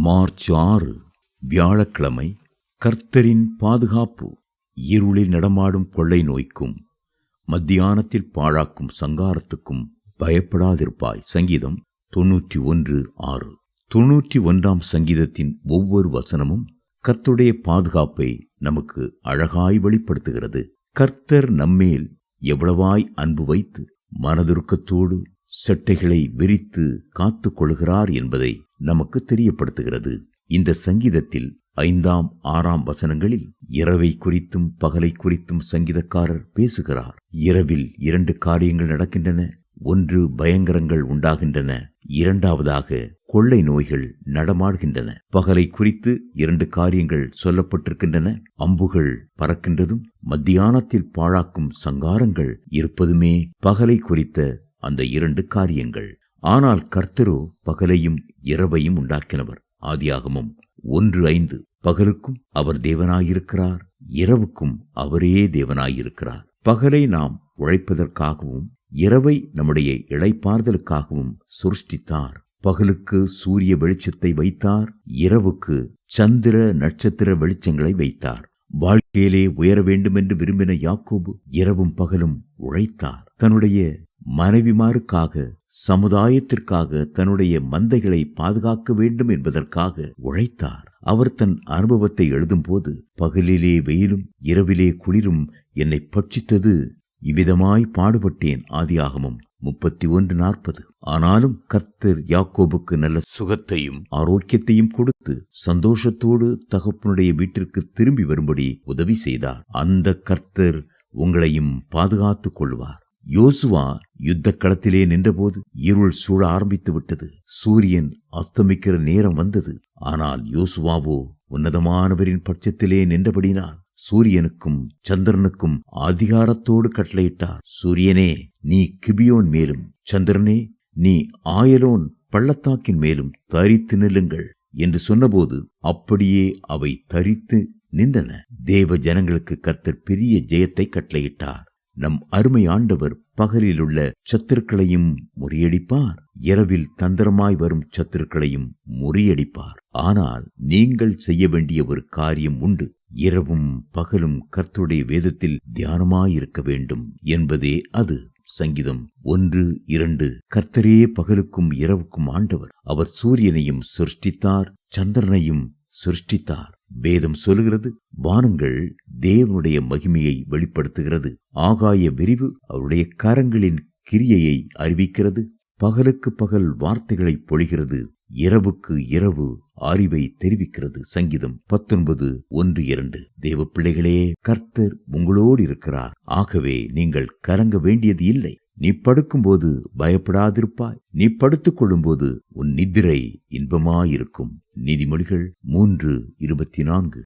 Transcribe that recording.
March ஆறு வியாழக்கிழமை கர்த்தரின் பாதுகாப்பு இருளில் நடமாடும் கொள்ளை நோய்க்கும் மத்தியானத்தில் பாழாக்கும் சங்காரத்துக்கும் பயப்படாதிருப்பாய். சங்கீதம் தொன்னூற்றி ஒன்று ஆறு. தொன்னூற்றி ஒன்றாம் சங்கீதத்தின் ஒவ்வொரு வசனமும் கர்த்தருடைய பாதுகாப்பை நமக்கு அழகாய் வெளிப்படுத்துகிறது. கர்த்தர் நம்மேல் எவ்வளவாய் அன்பு வைத்து மனதுருக்கத்தோடு செட்டைகளை விரித்து காத்து கொள்கிறார் என்பதை நமக்கு தெரியப்படுத்துகிறது. இந்த சங்கீதத்தில் ஐந்தாம் ஆறாம் வசனங்களில் இரவை குறித்தும் பகலை குறித்தும் சங்கீதக்காரர் பேசுகிறார். இரவில் இரண்டு காரியங்கள் நடக்கின்றன ஒன்று பயங்கரங்கள் உண்டாகின்றன இரண்டாவதாக கொள்ளை நோய்கள் நடமாடுகின்றன. பகலை குறித்து இரண்டு காரியங்கள் சொல்லப்பட்டிருக்கின்றன அம்புகள் பறக்கின்றதும் மத்தியானத்தில் பாழாக்கும் சங்காரங்கள் இருப்பதுமே பகலை குறித்த அந்த இரண்டு காரியங்கள். ஆனால் கர்த்தரோ பகலையும் இரவையும் உண்டாக்கினவர். ஆதியாகமும் ஒன்று ஐந்து. பகலுக்கும் அவர் தேவனாயிருக்கிறார். இரவுக்கும் அவரே தேவனாயிருக்கிறார். பகலை நாம் உழைப்பதற்காகவும் இரவை நம்முடைய இழைப்பார்தலுக்காகவும் சுருஷ்டித்தார். பகலுக்கு சூரிய வெளிச்சத்தை வைத்தார். இரவுக்கு சந்திர நட்சத்திர வெளிச்சங்களை வைத்தார். வாழ்க்கையிலே உயர வேண்டும் என்று விரும்பின யாக்கோபு இரவும் பகலும் உழைத்தார். தன்னுடைய மனைவிமாருக்காக சமுதாயத்திற்காக தன்னுடைய மந்தைகளை பாதுகாக்க வேண்டும் என்பதற்காக உழைத்தார். அவர் தன் அனுபவத்தை எழுதும்போது பகலிலே வெயிலும் இரவிலே குளிரும் என்னை பட்சித்தது இவ்விதமாய் பாடுபட்டேன் ஆதியாகமும் முப்பத்தி ஒன்று நாற்பது. ஆனாலும் கர்த்தர் யாக்கோபுக்கு நல்ல சுகத்தையும் ஆரோக்கியத்தையும் கொடுத்து சந்தோஷத்தோடு தகப்பனுடைய வீட்டிற்கு திரும்பி வரும்படி உதவி செய்தார். அந்த கர்த்தர் உங்களையும் பாதுகாத்துக் கொள்வார். யோசுவா யுத்த களத்திலே நின்றபோது இருள் சூழ ஆரம்பித்து விட்டது சூரியன் அஸ்தமிக்கிற நேரம் வந்தது. ஆனால் யோசுவாவோ உன்னதமானவரின் பட்சத்திலே நின்றபடினால் சூரியனுக்கும் சந்திரனுக்கும் அதிகாரத்தோடு கட்டளையிட்டார். சூரியனே நீ கிபியோன் மேலும். சந்திரனே நீ ஆயலோன் பள்ளத்தாக்கின் மேலும் தரித்து நில்லுங்கள் என்று சொன்னபோது அப்படியே அவை தரித்து நின்றன. தேவ ஜனங்களுக்கு கர்த்தர் பெரிய ஜெயத்தை கட்டளையிட்டார். நம் அருமை ஆண்டவர் பகலில் உள்ள சத்துருக்களையும் முறியடிப்பார். இரவில் தந்திரமாய் வரும் சத்துருக்களையும் முறியடிப்பார். ஆனால் நீங்கள் செய்ய வேண்டிய ஒரு காரியம் உண்டு. இரவும் பகலும் கர்த்துடைய வேதத்தில் தியானமாயிருக்க வேண்டும் என்பதே அது. சங்கீதம் ஒன்று இரண்டு. கர்த்தரே பகலுக்கும் இரவுக்கும் ஆண்டவர் அவர் சூரியனையும் சிருஷ்டித்தார். சந்திரனையும் சிருஷ்டித்தார். வேதம் சொல்லுகிறது வானங்கள் தேவனுடைய மகிமையை வெளிப்படுத்துகிறது. ஆகாய விரிவு அவருடைய கரங்களின் கிரியையை அறிவிக்கிறது. பகலுக்கு பகல் வார்த்தைகளை பொழிகிறது. இரவுக்கு இரவு அறிவை தெரிவிக்கிறது. சங்கீதம் பத்தொன்பது ஒன்று இரண்டு. தேவ பிள்ளைகளே கர்த்தர் உங்களோடு இருக்கிறார். ஆகவே நீங்கள் கலங்க வேண்டியது இல்லை. நீ படுக்கும்போது பயப்படாதிருப்பாய். நீ படுத்துக் கொள்ளும்போது உன் நித்திரை இன்பமாயிருக்கும். நீதிமொழிகள் மூன்று இருபத்தி நான்கு.